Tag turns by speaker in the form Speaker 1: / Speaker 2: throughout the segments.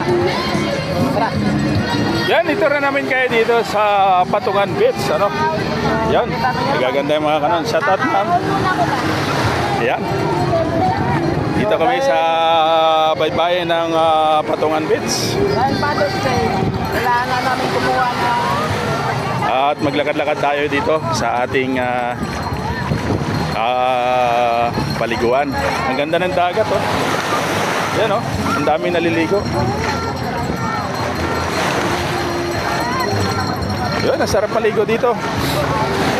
Speaker 1: Tara. Tara.
Speaker 2: Yan, ito rin namin kayo dito sa Patungan Beach, ano? Yan, nagaganda yung mga kanon. Shout out, ma'am. Yan. Dito kami sa baybayin ng ah, Patungan Beach.
Speaker 1: Father's Day, kailangan namin kumuha ng
Speaker 2: At maglakad-lakad tayo dito sa ating ah, ah, paliguan. Ang ganda ng dagat, oh. Yan, oh. Ang daming naliligo. Yun, ang sarap maligo dito.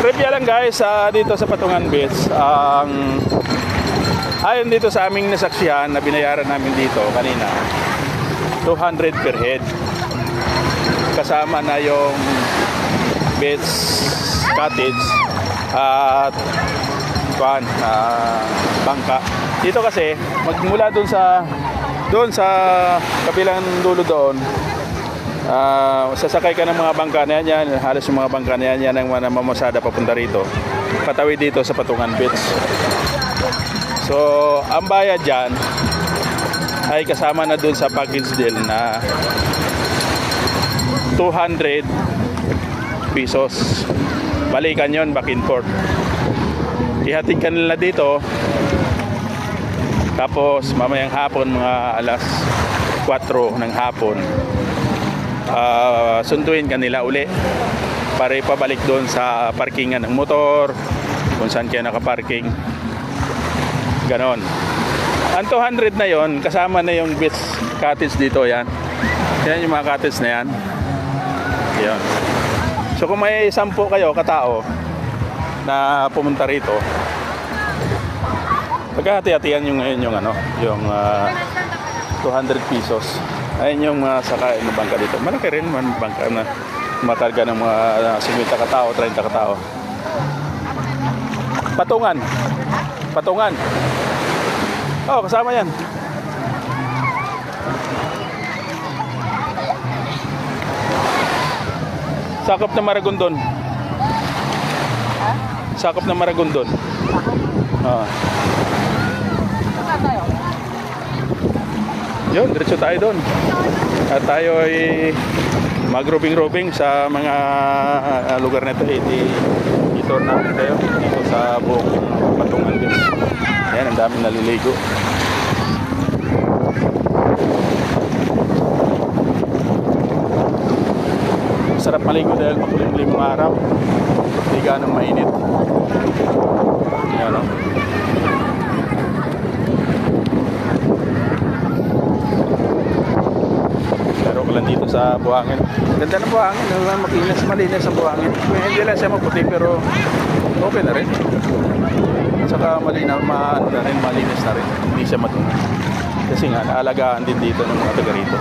Speaker 2: Trivia lang guys, ah, dito sa Patungan Beach, ang ayon dito sa aming nasaksihan na binayaran namin dito kanina, 200 per head. Kasama na yung beach cottage at kuan ah, bangka. Dito kasi magmula doon sa doon sa kabilang dulo doon Ah, sasakay ka ng mga bangka na yan, yan, halos yung mga bangka na yan, yan ang mga mamasada papunta rito. Patawid dito sa Patungan Beach. So, ang bayad dyan ay kasama na dun sa package deal na 200 pesos. Balikan yon back and forth. Ihatid ka nila dito. Tapos mamayang hapon mga alas 4 ng hapon. Ah, sunduin ka nila uli para ipabalik doon sa parkingan ng motor kung saan kayo nakaparking. Ganon. Ang 200 na yon kasama na yung beach cottage dito yan. Yan yung mga cottage na yan. Yan. So kung may 10 kayo katao na pumunta rito pagkahati-hatian yung ngayon yung ano yung ah, 200 pesos. Ayun yung mga sakain ng bangka dito. Malaki rin man bangka na makarga ng mga uh, 50 katao, 30 katao. Patungan. Patungan. Oh, kasama yan. Sakop na Maragondon. Sakop na Maragondon. Ah.
Speaker 1: Saan tayo?
Speaker 2: Yun, diretso tayo doon. At tayo ay mag-roving-roving sa mga ah, lugar na ito. Eh, namin tayo. Dito sa buong patungan din. Ayan, ang daming naliligo. Sarap maligo dahil makulimlim ang araw. Hindi ganong mainit. Ayan, no? Pero ko lang dito sa buhangin. Ganda ng buhangin. Ano, makinis, malinis ang buhangin. Hindi lang siya maputi pero okay na rin. At saka malinaw, ma, ano na rin, malinis na rin. Hindi siya matuna. Kasi nga, naalagaan din dito ng mga taga rito.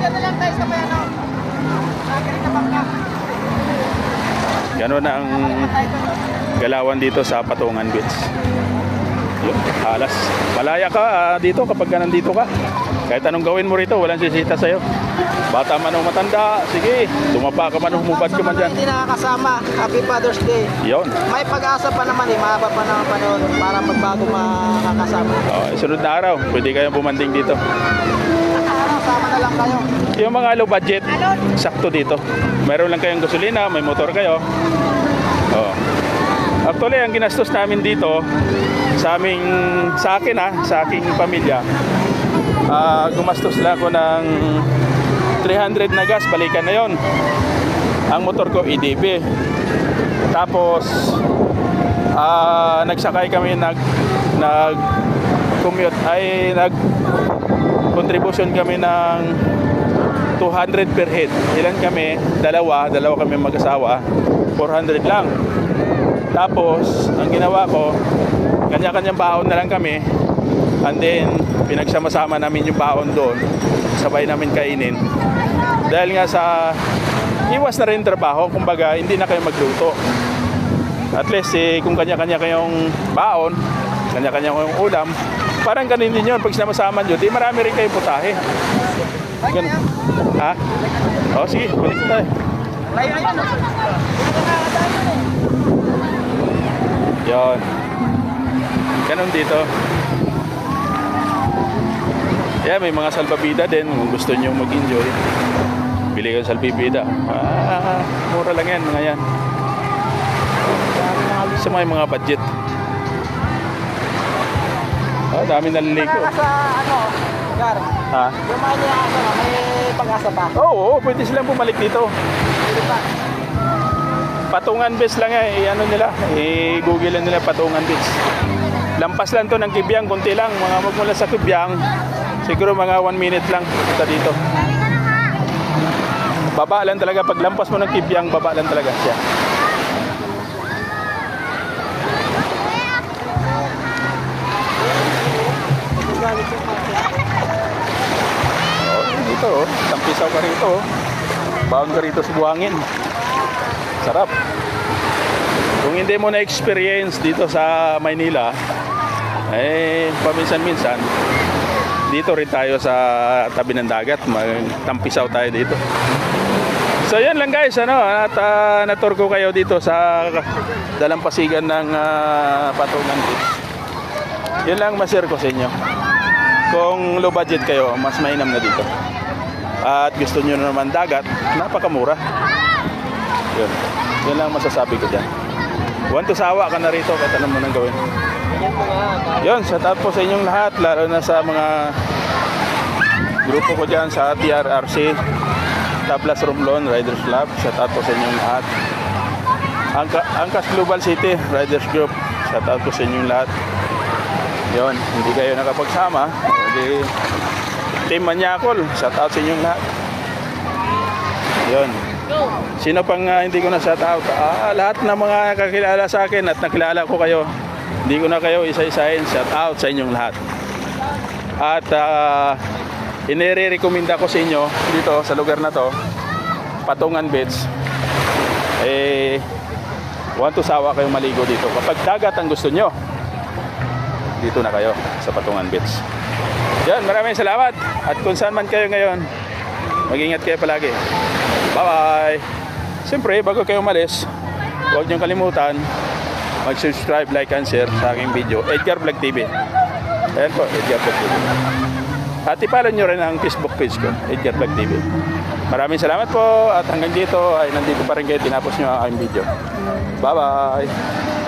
Speaker 1: Diyan na ano.
Speaker 2: Gano'n na ang galawan dito sa Patungan Beach. Yun, alas. Malaya ka ah, dito kapag ka nandito ka. Kahit anong gawin mo rito, walang sisita sa'yo. Bata man o matanda, sige, dumapa ka man o humubad ka man dyan.
Speaker 1: Hindi nakakasama. Happy Father's Day.
Speaker 2: Yun.
Speaker 1: May pag-asa pa naman eh. Mahaba pa naman panahon para magbago makakasama.
Speaker 2: Oh, sunod na araw, pwede kayong bumanding dito.
Speaker 1: Sama na lang kayo.
Speaker 2: Yung mga low budget, sakto dito. Meron lang kayong gasolina, may motor kayo. Oh. Actually, ang ginastos namin dito sa aming sa akin ah, sa aking pamilya. ah, gumastos lang ako ng 300 na gas, balikan na 'yon. Ang motor ko EDP. Tapos ah, nagsakay kami nag nag commute ay nag contribution kami ng 200 per head. Ilan kami? Dalawa. Dalawa kami mag-asawa. 400 lang. Tapos, ang ginawa ko, kanya-kanyang baon na lang kami. And then, pinagsama-sama namin yung baon doon. Sabay namin kainin. Dahil nga sa iwas na rin trabaho, kumbaga, hindi na kayo magluto. At least, eh, kung kanya-kanya kayong baon, kanya-kanya kayong ulam, parang ganun din yun. Pag sinama-sama nyo, di marami rin kayong putahe. Ganun. Ha? O, sige, balik tayo.
Speaker 1: Layo
Speaker 2: Ganun dito. Kaya may mga salbabida din kung gusto nyo mag-enjoy. Bili kayo ng salbabida. Ah, mura lang yan, mga yan. Sa mga mga budget. Ah, dami naliligo.
Speaker 1: Sa ano, Gar,
Speaker 2: Ha?
Speaker 1: yung mga niya ano, may pag-asa pa.
Speaker 2: Oo, oo, pwede silang bumalik dito.
Speaker 1: Pwede pa.
Speaker 2: Patungan Beach lang eh, ano nila, i-google nila Patungan Beach. Lampas lang to ng Kibyang, konti lang, mga magmula sa Kibyang, siguro mga 1 minute lang punta dito. Baba lang talaga, pag lampas mo ng Kibyang, baba lang talaga siya. Oh, dito oh, tampisaw ka rito oh. Baon ka rito sa buhangin. Sarap. Kung hindi mo na-experience dito sa Maynila, eh, paminsan-minsan, dito rin tayo sa tabi ng dagat. Magtampisaw tayo dito. So yan lang guys, ano, at uh, natur ko kayo dito sa dalampasigan ng ah, Patungan Beach. Yun lang masir ko sa inyo. Kung low budget kayo, mas mainam na dito. At gusto nyo naman dagat, napakamura. Yun. Yun lang masasabi ko dyan. Want to sawa ka na rito kahit ano mo nang gawin. Yun, shout out po sa inyong lahat, lalo na sa mga grupo ko dyan sa TRRC, Tablas Romblon Riders Club. Shout out po sa inyong lahat. Angka, Angkas Global City Riders Group. Shout out po sa inyong lahat. Yun, hindi kayo nakapagsama. Hindi Team Manyakol. Shout out sa inyong lahat. Yun. Sino pang ah, hindi ko na shout out? Ah, lahat ng mga kakilala sa akin at nakilala ko kayo. Hindi ko na kayo isa-isahin. Shout out sa inyong lahat. At uh, inire-recommenda ko sa inyo dito sa lugar na to, Patungan Beach. Eh, want to sawa kayo maligo dito. Kapag dagat ang gusto nyo, dito na kayo sa Patungan Beach. Yan, maraming salamat. At kung saan man kayo ngayon, mag-ingat kayo palagi. Bye-bye! Siyempre, bago kayo umalis, huwag niyong kalimutan mag-subscribe, like, and share sa aking video. Edgar Vlog TV. Ayan po, Edgar Vlog TV. At ipalo nyo rin ang Facebook page ko, Edgar Vlog TV. Maraming salamat po at hanggang dito ay nandito pa rin kayo tinapos nyo ang aking video. Bye-bye!